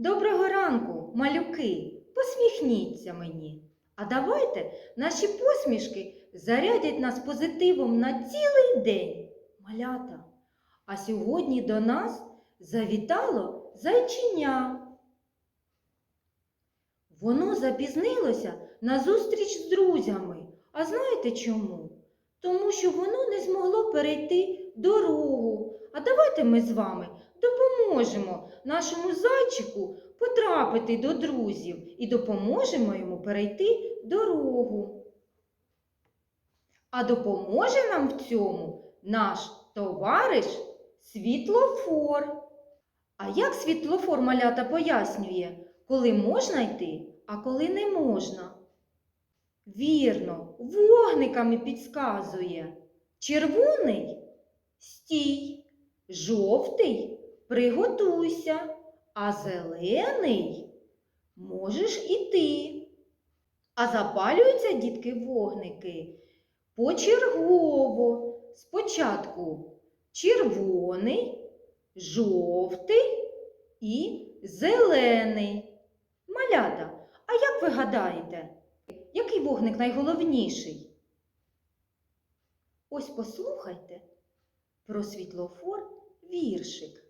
Доброго ранку, малюки! Посміхніться мені. А давайте наші посмішки зарядять нас позитивом на цілий день. Малята. А сьогодні до нас завітало зайчиня. Воно запізнилося на зустріч з друзями. А знаєте чому? Тому що воно не змогло перейти дорогу. А давайте ми з вами допоможемо нашому зайчику потрапити до друзів і допоможемо йому перейти дорогу. А допоможе нам в цьому наш товариш світлофор. А як світлофор малята пояснює, коли можна йти, а коли не можна? Вірно, вогниками підказує. Червоний стій, жовтий приготуйся, а зелений можеш іти. А запалюються дітки вогники почергово. Спочатку червоний, жовтий і зелений. Малята, а як ви гадаєте, який вогник найголовніший? Ось послухайте про світлофор віршик.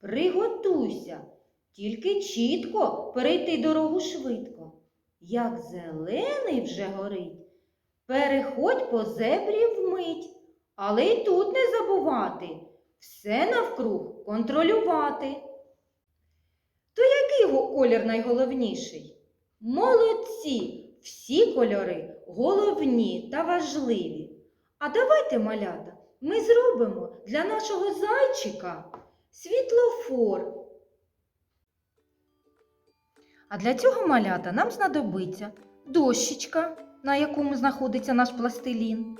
Приготуйся, тільки чітко перейти дорогу швидко. Як зелений вже горить, переходь по зебрі вмить, але й тут не забувати, все навкруг контролювати. То який колір найголовніший? Молодці! Всі кольори головні та важливі. А давайте, малята, ми зробимо для нашого зайчика світлофор. А для цього малята нам знадобиться дощечка, на якому знаходиться наш пластилін.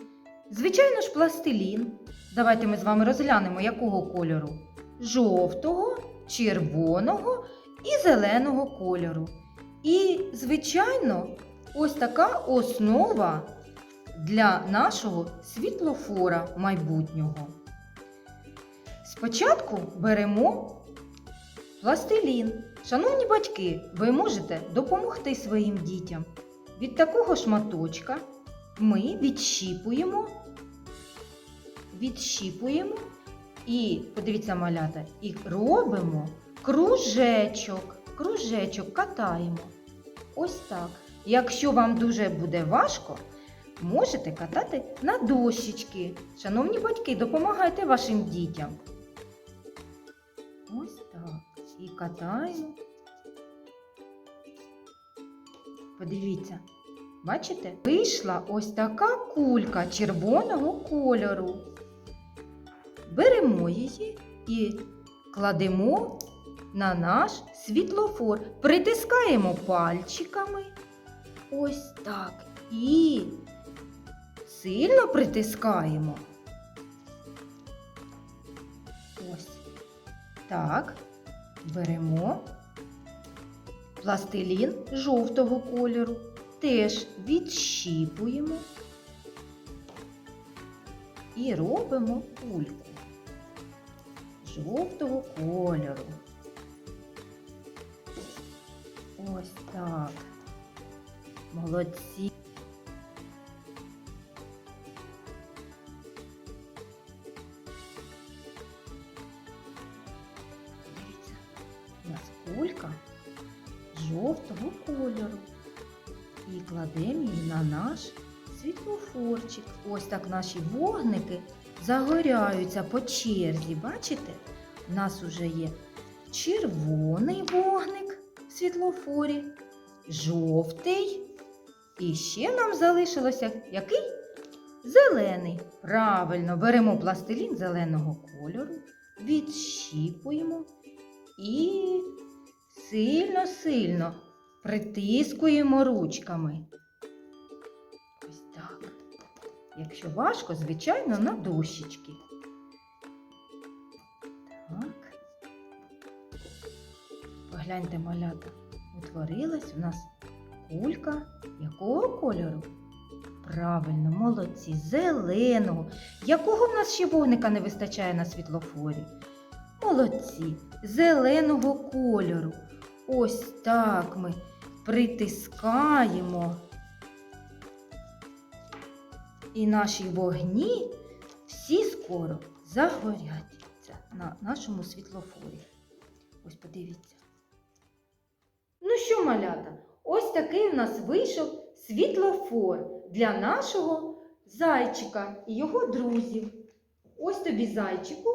Звичайно ж, пластилін. Давайте ми з вами розглянемо, якого кольору: жовтого, червоного і зеленого кольору. І, звичайно, ось така основа для нашого світлофора майбутнього. Спочатку беремо пластилін. Шановні батьки, ви можете допомогти своїм дітям. Від такого шматочка ми відщіпуємо, відщіпуємо і, подивіться, малята, і робимо кружечок. Кружечок катаємо. Ось так. Якщо вам дуже буде важко, можете катати на дощечки. Шановні батьки, допомагайте вашим дітям. Ось так. І катаємо. Подивіться, бачите? Вийшла ось така кулька червоного кольору. Беремо її і кладемо на наш світлофор. Притискаємо пальчиками. Ось так. І сильно притискаємо. Ось. Так. Беремо пластилін жовтого кольору. Теж відщіпуємо і робимо кульку жовтого кольору. Ось так. Молодці. Кулька жовтого кольору. І кладемо її на наш світлофорчик. Ось так наші вогники загоряються по черзі. Бачите? У нас уже є червоний вогник в світлофорі, жовтий. І ще нам залишилося який? Зелений. Правильно, беремо пластилін зеленого кольору, відщіпуємо сильно-сильно притискуємо ручками. Ось так. Якщо важко, звичайно, на дощечки. Так. Погляньте, малята, утворилась у нас кулька якого кольору? Правильно, молодці, зеленого. Якого в нас ще вогника не вистачає на світлофорі? Молодці, зеленого кольору. Ось так ми притискаємо. І наші вогні всі скоро загоряться на нашому світлофорі. Ось подивіться. Ну що, малята, ось такий у нас вийшов світлофор для нашого зайчика і його друзів. Ось тобі зайчику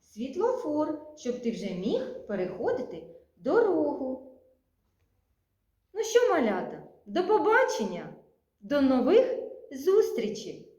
світлофор, щоб ти вже міг переходити дорогу. Ну що, малята, до побачення, до нових зустрічей!